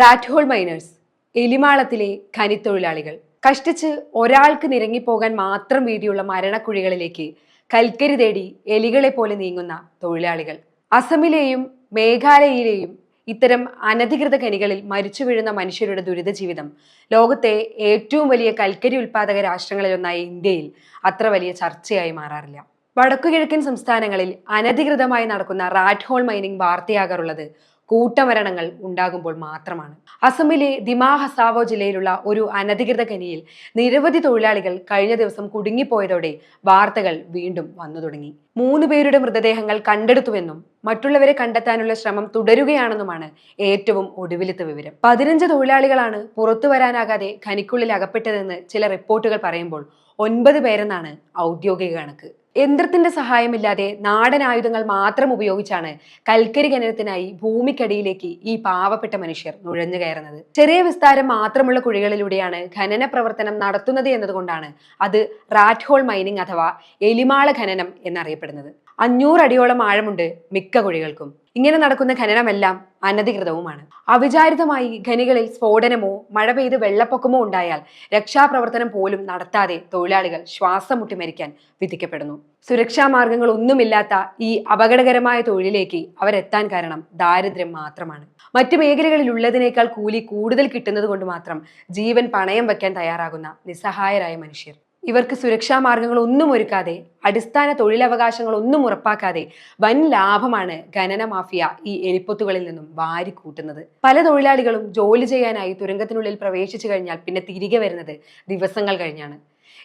റാറ്റ്ഹോൾ miners എലിമാളത്തിലെ ഖനിത്തൊഴിലാളികൾ. കഷ്ടിച്ച് ഒരാൾക്ക് നിരങ്ങിപ്പോകാൻ മാത്രം വീതിയുള്ള മരണക്കുഴികളിലേക്ക് കൽക്കരി തേടി എലികളെ പോലെ നീങ്ങുന്ന തൊഴിലാളികൾ. അസമിലെയും മേഘാലയയിലെയും ഇത്തരം അനധികൃത ഖനികളിൽ മരിച്ചു വീഴുന്ന മനുഷ്യരുടെ ദുരിത ജീവിതം ലോകത്തെ ഏറ്റവും വലിയ കൽക്കരി ഉൽപാദക രാഷ്ട്രങ്ങളിലൊന്നായ ഇന്ത്യയിൽ അത്ര വലിയ ചർച്ചയായി മാറാറില്ല. വടക്കുകിഴക്കൻ സംസ്ഥാനങ്ങളിൽ അനധികൃതമായി നടക്കുന്ന റാറ്റ് ഹോൾ മൈനിങ് വാർത്തയാകാറുള്ളത് കൂട്ടമരണങ്ങൾ ഉണ്ടാകുമ്പോൾ മാത്രമാണ്. അസമിലെ ദിമാ ഹസാവോ ജില്ലയിലുള്ള ഒരു അനധികൃത ഖനിയിൽ നിരവധി തൊഴിലാളികൾ കഴിഞ്ഞ ദിവസം കുടുങ്ങിപ്പോയതോടെ വാർത്തകൾ വീണ്ടും വന്നു തുടങ്ങി. മൂന്ന് പേരുടെ മൃതദേഹങ്ങൾ കണ്ടെടുത്തുവെന്നും മറ്റുള്ളവരെ കണ്ടെത്താനുള്ള ശ്രമം തുടരുകയാണെന്നുമാണ് ഏറ്റവും ഒടുവിലത്തെ വിവരം. പതിനഞ്ച് തൊഴിലാളികളാണ് പുറത്തു വരാനാകാതെ ഖനിക്കുള്ളിൽ അകപ്പെട്ടതെന്ന് ചില റിപ്പോർട്ടുകൾ പറയുമ്പോൾ ഒൻപത് പേരെന്നാണ് ഔദ്യോഗിക കണക്ക്. യന്ത്രത്തിന്റെ സഹായമില്ലാതെ നാടൻ ആയുധങ്ങൾ മാത്രം ഉപയോഗിച്ചാണ് കൽക്കരി ഖനനത്തിനായി ഭൂമിക്കടിയിലേക്ക് ഈ പാവപ്പെട്ട മനുഷ്യർ നുഴഞ്ഞു കയറുന്നത്. ചെറിയ വിസ്താരം മാത്രമുള്ള കുഴികളിലൂടെയാണ് ഖനന പ്രവർത്തനം നടത്തുന്നത് എന്നതുകൊണ്ടാണ് അത് റാറ്റ് ഹോൾ മൈനിങ് അഥവാ എലിമാള ഖനനം എന്നറിയപ്പെടുന്നത്. അഞ്ഞൂറ് അടിയോളം ആഴമുണ്ട് മിക്ക കുഴികൾക്കും. ഇങ്ങനെ നടക്കുന്ന ഖനനമെല്ലാം അനധികൃതവുമാണ്. അവിചാരിതമായി ഖനികളിൽ സ്ഫോടനമോ മഴ പെയ്ത് വെള്ളപ്പൊക്കമോ ഉണ്ടായാൽ രക്ഷാപ്രവർത്തനം പോലും നടത്താതെ തൊഴിലാളികൾ ശ്വാസം മുട്ടി മരിക്കാൻ വിധിക്കപ്പെടുന്നു. സുരക്ഷാ മാർഗങ്ങൾ ഒന്നുമില്ലാത്ത ഈ അപകടകരമായ തൊഴിലിലേക്ക് അവരെത്താൻ കാരണം ദാരിദ്ര്യം മാത്രമാണ്. മറ്റു മേഖലകളിൽ ഉള്ളതിനേക്കാൾ കൂലി കൂടുതൽ കിട്ടുന്നത് കൊണ്ട് മാത്രം ജീവൻ പണയം വയ്ക്കാൻ തയ്യാറാകുന്ന നിസ്സഹായരായ മനുഷ്യർ. ഇവർക്ക് സുരക്ഷാ മാർഗങ്ങൾ ഒന്നും ഒരുക്കാതെ അടിസ്ഥാന തൊഴിലവകാശങ്ങൾ ഒന്നും ഉറപ്പാക്കാതെ വൻ ലാഭമാണ് ഖനന മാഫിയ ഈ എലിപ്പൊത്തുകളിൽ നിന്നും വാരിക്കൂട്ടുന്നത് പല തൊഴിലാളികളും ജോലി ചെയ്യാനായി തുരങ്കത്തിനുള്ളിൽ പ്രവേശിച്ചു കഴിഞ്ഞാൽ പിന്നെ തിരികെ വരുന്നത് ദിവസങ്ങൾ കഴിഞ്ഞാണ്.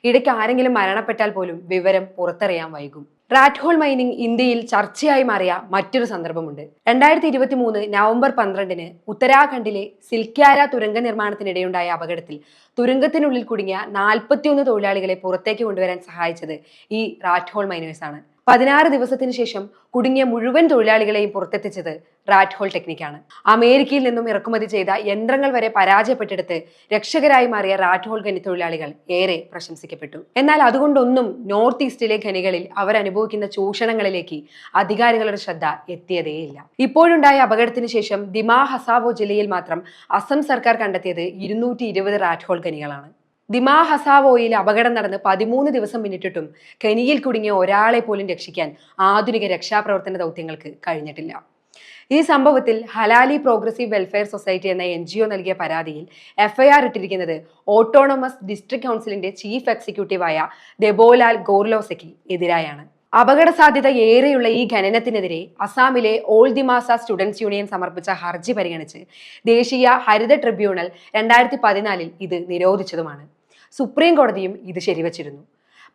ഇടയ്ക്ക് ആരെങ്കിലും മരണപ്പെട്ടാൽ പോലും വിവരം പുറത്തറിയാൻ വൈകും. റാറ്റ് ഹോൾ മൈനിങ് ഇന്ത്യയിൽ ചർച്ചയായി മാറിയ മറ്റൊരു സന്ദർഭമുണ്ട്. രണ്ടായിരത്തി ഇരുപത്തി മൂന്ന് നവംബർ പന്ത്രണ്ടിന് ഉത്തരാഖണ്ഡിലെ സിൽക്യാര തുരങ്ക നിർമ്മാണത്തിനിടെയുണ്ടായ അപകടത്തിൽ തുരങ്കത്തിനുള്ളിൽ കുടുങ്ങിയ നാൽപ്പത്തിയൊന്ന് തൊഴിലാളികളെ പുറത്തേക്ക് കൊണ്ടുവരാൻ സഹായിച്ചത് ഈ റാറ്റ് ഹോൾ മൈനേഴ്സാണ് പതിനാറ് ദിവസത്തിന് ശേഷം കുടുങ്ങിയ മുഴുവൻ തൊഴിലാളികളെയും പുറത്തെത്തിച്ചത് റാറ്റ് ഹോൾ ടെക്നിക്കാണ് അമേരിക്കയിൽ നിന്നും ഇറക്കുമതി ചെയ്ത യന്ത്രങ്ങൾ വരെ പരാജയപ്പെട്ടെടുത്ത് രക്ഷകരായി മാറിയ റാറ്റ് ഹോൾ ഖനി തൊഴിലാളികൾ ഏറെ പ്രശംസിക്കപ്പെട്ടു. എന്നാൽ അതുകൊണ്ടൊന്നും നോർത്ത് ഈസ്റ്റിലെ ഖനികളിൽ അവർ അനുഭവിക്കുന്ന ചൂഷണങ്ങളിലേക്ക് അധികാരികളുടെ ശ്രദ്ധ എത്തിയതേയില്ല. ഇപ്പോഴുണ്ടായ അപകടത്തിന് ശേഷം ദിമാ ഹസാവോ ജില്ലയിൽ മാത്രം അസം സർക്കാർ കണ്ടെത്തിയത് ഇരുന്നൂറ്റി ഇരുപത് റാറ്റ് ഹോൾ ഖനികളാണ്. ദിമാ ഹസാവോയിൽ അപകടം നടന്ന് പതിമൂന്ന് ദിവസം പിന്നിട്ടിട്ടും കെനിയിൽ കുടുങ്ങിയ ഒരാളെ പോലും രക്ഷിക്കാൻ ആധുനിക രക്ഷാപ്രവർത്തന ദൗത്യങ്ങൾക്ക് കഴിഞ്ഞിട്ടില്ല. ഈ സംഭവത്തിൽ ഹലാലി പ്രോഗ്രസീവ് വെൽഫെയർ സൊസൈറ്റി എന്ന എൻ ജി ഒ നൽകിയ പരാതിയിൽ എഫ്ഐആർ ഇട്ടിരിക്കുന്നത് ഓട്ടോണമസ് ഡിസ്ട്രിക്ട് കൗൺസിലിന്റെ ചീഫ് എക്സിക്യൂട്ടീവായ ദെബോലാൽ ഗോർലോസയ്ക്ക് എതിരായാണ്. അപകട സാധ്യത ഏറെയുള്ള ഈ ഖനനത്തിനെതിരെ അസാമിലെ ഓൾ ദിമാസ സ്റ്റുഡൻസ് യൂണിയൻ സമർപ്പിച്ച ഹർജി പരിഗണിച്ച് ദേശീയ ഹരിത ട്രിബ്യൂണൽ രണ്ടായിരത്തി പതിനാലിൽ ഇത് നിരോധിച്ചതുമാണ്. സുപ്രീം കോടതിയും ഇത് ശരിവച്ചിരുന്നു.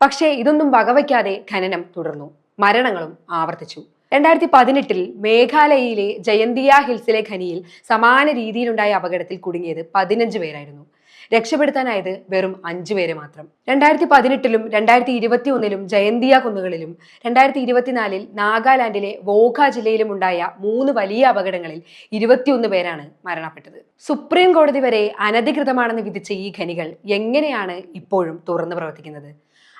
പക്ഷേ ഇതൊന്നും വകവയ്ക്കാതെ ഖനനം തുടർന്നു. മരണങ്ങളും ആവർത്തിച്ചു. രണ്ടായിരത്തി പതിനെട്ടിൽ മേഘാലയയിലെ ജയന്തിയ ഹിൽസിലെ ഖനിയിൽ സമാന രീതിയിലുണ്ടായ അപകടത്തിൽ കുടുങ്ങിയത് പതിനഞ്ച് പേരായിരുന്നു. രക്ഷപ്പെടുത്താനായത് വെറും അഞ്ചു പേരെ മാത്രം. രണ്ടായിരത്തി പതിനെട്ടിലും രണ്ടായിരത്തി ഇരുപത്തി ഒന്നിലും ജയന്തിയ കുന്നുകളിലും രണ്ടായിരത്തി ഇരുപത്തിനാലിൽ നാഗാലാൻഡിലെ വോഖ ജില്ലയിലും ഉണ്ടായ മൂന്ന് വലിയ അപകടങ്ങളിൽ ഇരുപത്തിയൊന്ന് പേരാണ് മരണപ്പെട്ടത്. സുപ്രീം കോടതി വരെ അനധികൃതമാണെന്ന് വിധിച്ച ഈ ഖനികൾ എങ്ങനെയാണ് ഇപ്പോഴും തുറന്നു പ്രവർത്തിക്കുന്നത്?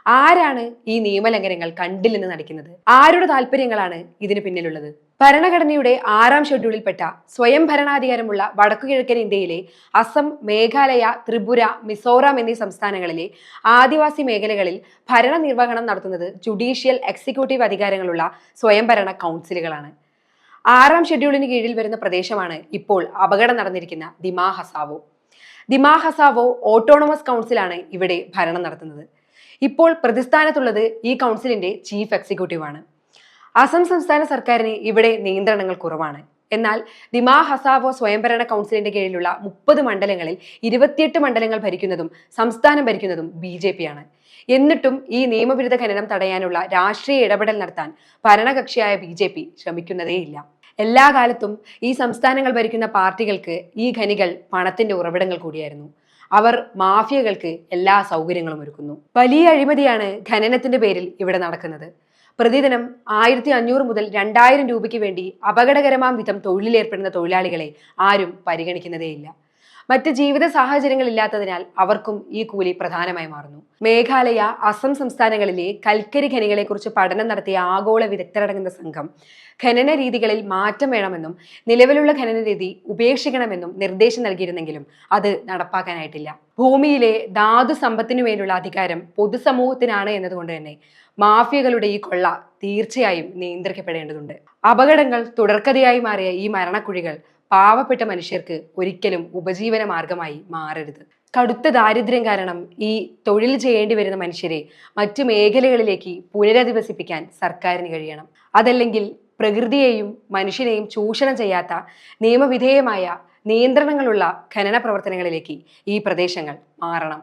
ആരാണ് ഈ നിയമലംഘനങ്ങൾ കണ്ടില്ലെന്ന് നടിക്കുന്നത്? ആരുടെ താല്പര്യങ്ങളാണ് ഇതിന് പിന്നിലുള്ളത്? ഭരണഘടനയുടെ ആറാം ഷെഡ്യൂളിൽപ്പെട്ട സ്വയം ഭരണാധികാരമുള്ള വടക്കുകിഴക്കൻ ഇന്ത്യയിലെ അസം മേഘാലയ ത്രിപുര മിസോറാം എന്നീ സംസ്ഥാനങ്ങളിലെ ആദിവാസി മേഖലകളിൽ ഭരണനിർവഹണം നടത്തുന്നത് ജുഡീഷ്യൽ എക്സിക്യൂട്ടീവ് അധികാരങ്ങളുള്ള സ്വയംഭരണ കൗൺസിലുകളാണ്. ആറാം ഷെഡ്യൂളിന് കീഴിൽ വരുന്ന പ്രദേശമാണ് ഇപ്പോൾ അപകടം നടന്നിരിക്കുന്ന ദിമാ ഹസാവോ ദിമാ ഹസാവോ ഓട്ടോണമസ് കൗൺസിലാണ് ഇവിടെ ഭരണം നടത്തുന്നത്. ഇപ്പോൾ പ്രതിസ്ഥാനത്തുള്ളത് ഈ കൗൺസിലിന്റെ ചീഫ് എക്സിക്യൂട്ടീവ് ആണ് അസം സംസ്ഥാന സർക്കാരിന് ഇവിടെ നിയന്ത്രണങ്ങൾ കുറവാണ്. എന്നാൽ ദിമാ ഹസാവോ സ്വയംഭരണ കൗൺസിലിന്റെ കീഴിലുള്ള മുപ്പത് മണ്ഡലങ്ങളിൽ ഇരുപത്തിയെട്ട് മണ്ഡലങ്ങൾ ഭരിക്കുന്നതും സംസ്ഥാനം ഭരിക്കുന്നതും ബി ജെ എന്നിട്ടും ഈ നിയമവിരുദ്ധ ഖനനം തടയാനുള്ള രാഷ്ട്രീയ ഇടപെടൽ നടത്താൻ ഭരണകക്ഷിയായ ബി ജെ പി ശ്രമിക്കുന്നതേയില്ല. എല്ലാ കാലത്തും ഈ സംസ്ഥാനങ്ങൾ ഭരിക്കുന്ന പാർട്ടികൾക്ക് ഈ ഖനികൾ പണത്തിന്റെ ഉറവിടങ്ങൾ കൂടിയായിരുന്നു. അവർ മാഫിയകൾക്ക് എല്ലാ സൗകര്യങ്ങളും ഒരുക്കുന്നു. വലിയ അഴിമതിയാണ് ഖനനത്തിന്റെ പേരിൽ ഇവിടെ നടക്കുന്നത്. പ്രതിദിനം ആയിരത്തി അഞ്ഞൂറ് മുതൽ രണ്ടായിരം രൂപയ്ക്ക് വേണ്ടി അപകടകരമാം വിധം തൊഴിലിലേർപ്പെടുന്ന തൊഴിലാളികളെ ആരും പരിഗണിക്കുന്നതേയില്ല. മറ്റ് ജീവിത സാഹചര്യങ്ങൾ ഇല്ലാത്തതിനാൽ അവർക്കും ഈ കൂലി പ്രധാനമായി മാറുന്നു. മേഘാലയ അസം സംസ്ഥാനങ്ങളിലെ കൽക്കരി ഖനികളെ കുറിച്ച് പഠനം നടത്തിയ ആഗോള വിദഗ്ധരടങ്ങുന്ന സംഘം ഖനന രീതികളിൽ മാറ്റം വേണമെന്നും നിലവിലുള്ള ഖനന രീതി ഉപേക്ഷിക്കണമെന്നും നിർദ്ദേശം നൽകിയിരുന്നെങ്കിലും അത് നടപ്പാക്കാനായിട്ടില്ല. ഭൂമിയിലെ ധാതു സമ്പത്തിനു മേലുള്ള അധികാരം പൊതുസമൂഹത്തിനാണ് എന്നതുകൊണ്ട് തന്നെ മാഫിയകളുടെ ഈ കൊള്ള തീർച്ചയായും നിയന്ത്രിക്കപ്പെടേണ്ടതുണ്ട്. അപകടങ്ങൾ തുടർക്കഥയായി മാറിയ ഈ മരണക്കുഴികൾ പാവപ്പെട്ട മനുഷ്യർക്ക് ഒരിക്കലും ഉപജീവന മാർഗമായി മാറരുത്. കടുത്ത ദാരിദ്ര്യം കാരണം ഈ തൊഴിൽ ചെയ്യേണ്ടി വരുന്ന മനുഷ്യരെ മറ്റു മേഖലകളിലേക്ക് പുനരധിവസിപ്പിക്കാൻ സർക്കാരിന് കഴിയണം. അതല്ലെങ്കിൽ പ്രകൃതിയെയും മനുഷ്യനെയും ചൂഷണം ചെയ്യാത്ത നിയമവിധേയമായ നിയന്ത്രണങ്ങളുള്ള ഖനന പ്രവർത്തനങ്ങളിലേക്ക് ഈ പ്രദേശങ്ങൾ മാറണം.